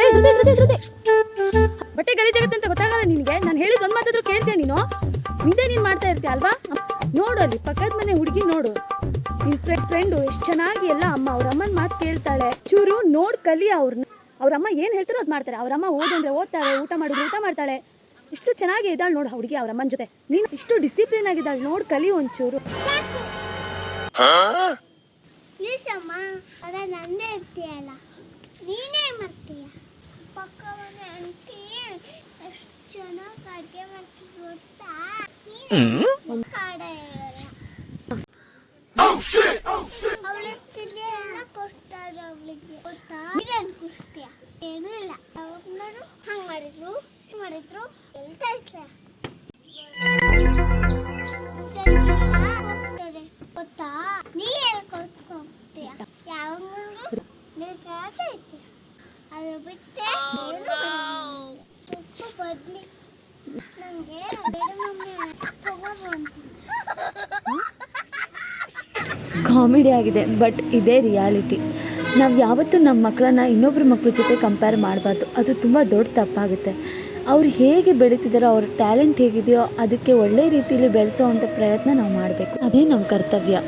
ಏ ಧೃತಿ ಧೃತಿ ಬಟ್ಟೆ ಗಲೀಜಾಗುತ್ತೆ ಅಂತ ಗೊತ್ತಾಗಲ್ಲ ನಿನಗೆ? ನಾನು ಹೇಳಿದ ಒಂದು ಮಾತಾದ್ರೂ ಕೇಳ್ತೀಯ ನೀನು? ನಿಂದೇ ನೀನು ಮಾಡ್ತಾ ಇರ್ತೀಯ ಅಲ್ವಾ? ನೋಡು ಅಲ್ಲಿ, ಪಕ್ಕದ ಮನೆ ಹುಡುಗಿ ನೋಡು. ನಿನ್ ಫ್ರೆಂಡ್ ಫ್ರೆಂಡು ಎಷ್ಟು ಚೆನ್ನಾಗಿ ಎಲ್ಲ ಅಮ್ಮ ಅವ್ರ ಅಮ್ಮನ ಮಾತು ಕೇಳ್ತಾಳೆ. ಚೂರು ನೋಡ್ ಕಲಿ ಅವ್ರನ್ನ ಅವ್ರ ಅಮ್ಮ ಏನು ಹೇಳ್ತಾರೋ ಅದು ಮಾಡ್ತಾರೆ. ಅವ್ರ ಅಮ್ಮ ಓದು ಅಂದ್ರೆ ಓದ್ತಾಳೆ, ಊಟ ಮಾಡಿದ್ರೆ ಊಟ ಮಾಡ್ತಾಳೆ. ಇಷ್ಟು ಚೆನ್ನಾಗಿ ಇದ್ದಾಳೆ ನೋಡು ಹುಡುಗಿ ಅವ್ರ ಅಮ್ಮನ ಜೊತೆ. ನೀನು ಇಷ್ಟು ಡಿಸಿಪ್ಲಿನ್ ಆಗಿದ್ದಾಳೆ ನೋಡ್ ಕಲಿ ಒಂಚೂರು. ಅಮ್ಮ ಅವರ ನಂದೇ ಇರ್ತೀಯಲ್ಲ. ಅಂಟಿ ಎಷ್ಟು ಚೆನ್ನಾಗಿ ಅಡುಗೆ ಮಾಡ್ತೀವಿ ಗೊತ್ತಾ ಏನೂ ಇಲ್ಲ ಹಂಗೆ ಮಾಡಿದ್ರು ಮಾಡಿದ್ರು ಹೇಳ್ತಾ ಇರ್ತೀಯ ಹೋಗ್ತಾರೆ ಗೊತ್ತಾ ನೀ ಹೇಳ್ಕೊಡ್ತಾ ಹೋಗ್ತೀಯ ಯಾವ ನಿನಗೆ ಐತಿ ಅದ ಬಿಟ್ಟೆ ಕಾಮಿಡಿ ಆಗಿದೆ ಬಟ್ ಇದೇ ರಿಯಾಲಿಟಿ ನಾವು ಯಾವತ್ತೂ ನಮ್ಮ ಮಕ್ಕಳನ್ನ ಇನ್ನೊಬ್ಬರ ಮಕ್ಕಳ ಜೊತೆ ಕಂಪೇರ್ ಮಾಡಬಾರ್ದು. ಅದು ತುಂಬ ದೊಡ್ಡ ತಪ್ಪಾಗುತ್ತೆ. ಅವ್ರು ಹೇಗೆ ಬೆಳೀತಿದ್ದಾರೋ ಅವ್ರ ಟ್ಯಾಲೆಂಟ್ ಹೇಗಿದೆಯೋ, ಅದಕ್ಕೆ ಒಳ್ಳೆ ರೀತಿಯಲ್ಲಿ ಬೆಳೆಸೋ ಅಂಥ ಪ್ರಯತ್ನ ನಾವು ಮಾಡಬೇಕು. ಅದೇ ನಮ್ಮ ಕರ್ತವ್ಯ.